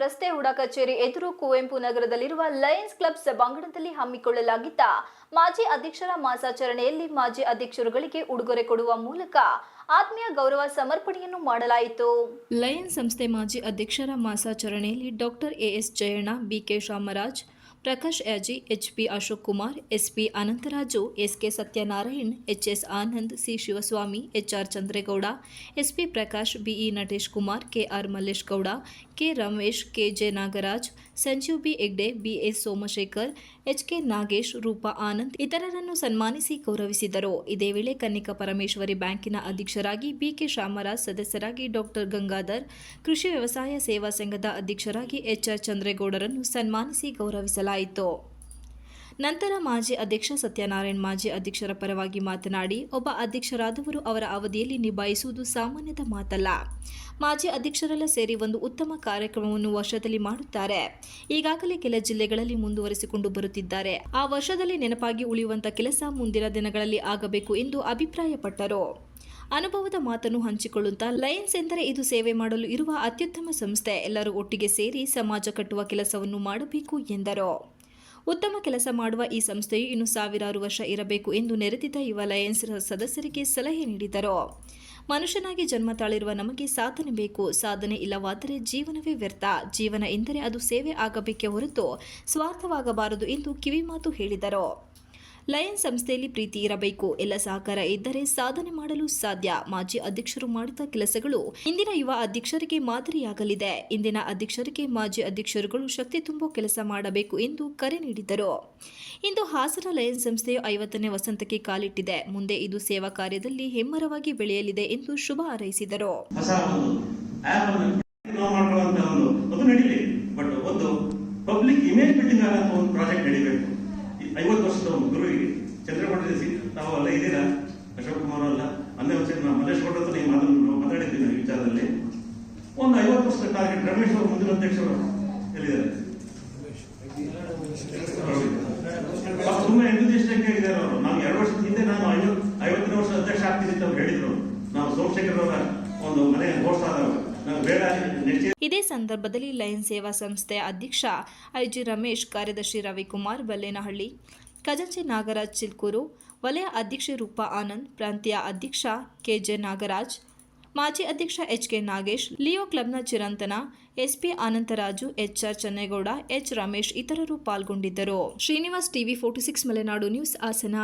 ರಸ್ತೆ ಹುಡ ಕಚೇರಿ ಎದುರು ಕುವೆಂಪು ನಗರದಲ್ಲಿರುವ ಲಯನ್ಸ್ ಕ್ಲಬ್ ಸಭಾಂಗಣದಲ್ಲಿ ಹಮ್ಮಿಕೊಳ್ಳಲಾಗಿದ್ದ ಮಾಜಿ ಅಧ್ಯಕ್ಷರ ಮಾಸಾಚರಣೆಯಲ್ಲಿ ಮಾಜಿ ಅಧ್ಯಕ್ಷರುಗಳಿಗೆ ಉಡುಗೊರೆ ಕೊಡುವ ಮೂಲಕ ಆತ್ಮೀಯ ಗೌರವ ಸಮರ್ಪಣೆಯನ್ನು ಮಾಡಲಾಯಿತು. ಲಯನ್ಸ್ ಸಂಸ್ಥೆ ಮಾಜಿ ಅಧ್ಯಕ್ಷರ ಮಾಸಾಚರಣೆಯಲ್ಲಿ doctor AS Jayanna BK Shamraj Prakash Yaji HP Ashok Kumar SP Anantharaju SK Satyanarayan HS Anand C Shivaswamy HR Chandregowda SP Prakash BE Natesh Kumar KR Mallesh Gowda K Ramesh, K J Nagaraj Sanjeev B Hegde BS Somashekar HK Nagesh, Rupa Anand ಇತರರನ್ನು ಸನ್ಮಾನಿಸಿ ಗೌರವಿಸಿದರು. ಇದೇ ವೇಳೆ ಕನ್ನಿಕಾ ಪರಮೇಶ್ವರಿ ಬ್ಯಾಂಕಿನ ಅಧ್ಯಕ್ಷರಾಗಿ BK Shamaraj, ಸದಸ್ಯರಾಗಿ doctor Gangadhar, ಕೃಷಿ ವ್ಯವಸಾಯ ಸೇವಾ ಸಂಘದ ಅಧ್ಯಕ್ಷರಾಗಿ ಎಚ್ಆರ್ ಚಂದ್ರೇಗೌಡರನ್ನು ಸನ್ಮಾನಿಸಿ ಗೌರವಿಸಲಾಯಿತು. ನಂತರ ಮಾಜಿ ಅಧ್ಯಕ್ಷ ಸತ್ಯನಾರಾಯಣ್ ಮಾಜಿ ಅಧ್ಯಕ್ಷರ ಪರವಾಗಿ ಮಾತನಾಡಿ, ಒಬ್ಬ ಅಧ್ಯಕ್ಷರಾದವರು ಅವರ ಅವಧಿಯಲ್ಲಿ ನಿಭಾಯಿಸುವುದು ಸಾಮಾನ್ಯದ ಮಾತಲ್ಲ. ಮಾಜಿ ಅಧ್ಯಕ್ಷರೆಲ್ಲ ಸೇರಿ ಒಂದು ಉತ್ತಮ ಕಾರ್ಯಕ್ರಮವನ್ನು ವರ್ಷದಲ್ಲಿ ಮಾಡುತ್ತಾರೆ. ಈಗಾಗಲೇ ಕೆಲ ಜಿಲ್ಲೆಗಳಲ್ಲಿ ಮುಂದುವರೆಸಿಕೊಂಡು ಬರುತ್ತಿದ್ದಾರೆ. ಆ ವರ್ಷದಲ್ಲಿ ನೆನಪಾಗಿ ಉಳಿಯುವಂತ ಕೆಲಸ ಮುಂದಿನ ದಿನಗಳಲ್ಲಿ ಆಗಬೇಕು ಎಂದು ಅಭಿಪ್ರಾಯಪಟ್ಟರು. ಅನುಭವದ ಮಾತನ್ನು ಹಂಚಿಕೊಳ್ಳುತ್ತಾ ಲಯನ್ಸ್ ಎಂದರೆ ಇದು ಸೇವೆ ಮಾಡಲು ಇರುವ ಅತ್ಯುತ್ತಮ ಸಂಸ್ಥೆ. ಎಲ್ಲರೂ ಒಟ್ಟಿಗೆ ಸೇರಿ ಸಮಾಜ ಕಟ್ಟುವ ಕೆಲಸವನ್ನು ಮಾಡಬೇಕು ಎಂದರು. ಉತ್ತಮ ಕೆಲಸ ಮಾಡುವ ಈ ಸಂಸ್ಥೆಯು ಇನ್ನು ಸಾವಿರಾರು ವರ್ಷ ಇರಬೇಕು ಎಂದು ನೆರೆದಿದ್ದ ಯುವ ಲಯನ್ಸ್ ಸದಸ್ಯರಿಗೆ ಸಲಹೆ ನೀಡಿದರು. ಮನುಷ್ಯನಾಗಿ ಜನ್ಮ ತಾಳಿರುವ ನಮಗೆ ಸಾಧನೆ ಬೇಕು. ಸಾಧನೆ ಇಲ್ಲವಾದರೆ ಜೀವನವೇ ವ್ಯರ್ಥ. ಜೀವನ ಎಂದರೆ ಅದು ಸೇವೆ ಆಗಬೇಕೇ ಹೊರತು ಸ್ವಾರ್ಥವಾಗಬಾರದು ಎಂದು ಕಿವಿಮಾತು ಹೇಳಿದರು. ಲಯನ್ ಸಂಸ್ಥೆಯಲ್ಲಿ ಪ್ರೀತಿ ಇರಬೇಕು. ಎಲ್ಲ ಸಹಕಾರ ಇದ್ದರೆ ಸಾಧನೆ ಮಾಡಲು ಸಾಧ್ಯ. ಮಾಜಿ ಅಧ್ಯಕ್ಷರು ಮಾಡಿದ ಕೆಲಸಗಳು ಇಂದಿನ ಯುವ ಅಧ್ಯಕ್ಷರಿಗೆ ಮಾದರಿಯಾಗಲಿದೆ. ಇಂದಿನ ಅಧ್ಯಕ್ಷರಿಗೆ ಮಾಜಿ ಅಧ್ಯಕ್ಷರುಗಳು ಶಕ್ತಿ ತುಂಬೋ ಕೆಲಸ ಮಾಡಬೇಕು ಎಂದು ಕರೆ ನೀಡಿದರು. ಇಂದು ಹಾಸನ ಲಯನ್ ಸಂಸ್ಥೆಯು ಐವತ್ತನೇ ವಸಂತಕ್ಕೆ ಕಾಲಿಟ್ಟಿದೆ. ಮುಂದೆ ಇದು ಸೇವಾ ಕಾರ್ಯದಲ್ಲಿ ಹೆಮ್ಮರವಾಗಿ ಬೆಳೆಯಲಿದೆ ಎಂದು ಶುಭ ಹಾರೈಸಿದರು. ಅನ್ನು ಪಬ್ಲಿಕ್ ಇಮೇಜ್ ಬಿಲ್ಡಿಂಗ್ ಆಗಂತ ಒಂದು ಪ್ರಾಜೆಕ್ಟ್ ನಡಿಬೇಕು. ಐವತ್ತು ವರ್ಷದ ಒಂದು ಗುರುವಿಗೆ ತಾವು ಅಲ್ಲ ಇದ್ದೀರಾ? ಅಶೋಕ್ ಕುಮಾರ್ ಅಲ್ಲ ಅಲ್ಲೇ ವರ್ಷ ನಾವು ಮಲ್ಲೇಶ್ ಗೌಡ ಹತ್ರ ನೀವು ಮಾತನ್ನು ನಾವು ಮಾತಾಡಿದ್ದೀವಿ ಈ ವಿಚಾರದಲ್ಲಿ? ಒಂದು ಐವತ್ತು ವರ್ಷದ ಟಾರ್ಗೆಟ್ ರಮೇಶ್ ಅವರು ಮುಂದಿನ ಅಧ್ಯಕ್ಷರು ಅವ್ರು. ತುಂಬಾ ಎಂಥೂಸಿಯಾಸ್ಟಿಕ್ ಆಗಿದ್ದಾರೆ ಅವರು. ನಾವು ಎರಡು ವರ್ಷದ ಹಿಂದೆ ನಾನು ಐವತ್ತು ಐವತ್ತನೇ ವರ್ಷ ಅಧ್ಯಕ್ಷ ಆಗ್ತೀನಿ ಅಂತ ಹೇಳಿದ್ರು. ನಾವು ಸೋಮಶೇಖರ್ ಅವರ ಒಂದು ಮನೆ ಘೋಷ ಆದವರು ನಾವು ಇದೇ ಸಂದರ್ಭದಲ್ಲಿ ಲಯನ್ ಸೇವಾ ಸಂಸ್ಥೆಯ ಅಧ್ಯಕ್ಷ ಐಜಿ ರಮೇಶ್, ಕಾರ್ಯದರ್ಶಿ ರವಿಕುಮಾರ್, ಬಲ್ಲೇನಹಳ್ಳಿ ಖಜಾಂಚಿ ನಾಗರಾಜ್ ಚಿಲ್ಕೂರು, ವಲಯ ಅಧ್ಯಕ್ಷೆ ರೂಪಾ ಆನಂದ್, ಪ್ರಾಂತೀಯ ಅಧ್ಯಕ್ಷ ಕೆಜೆ ನಾಗರಾಜ್, ಮಾಜಿ ಅಧ್ಯಕ್ಷ ಎಚ್ ಕೆ ನಾಗೇಶ್, ಲಿಯೋ ಕ್ಲಬ್ನ Chirantana SP Anantharaju, HR Channegowda H Ramesh ಇತರರು ಪಾಲ್ಗೊಂಡಿದ್ದರು. Srinivas TV forty six, Malenadu news, Hassan.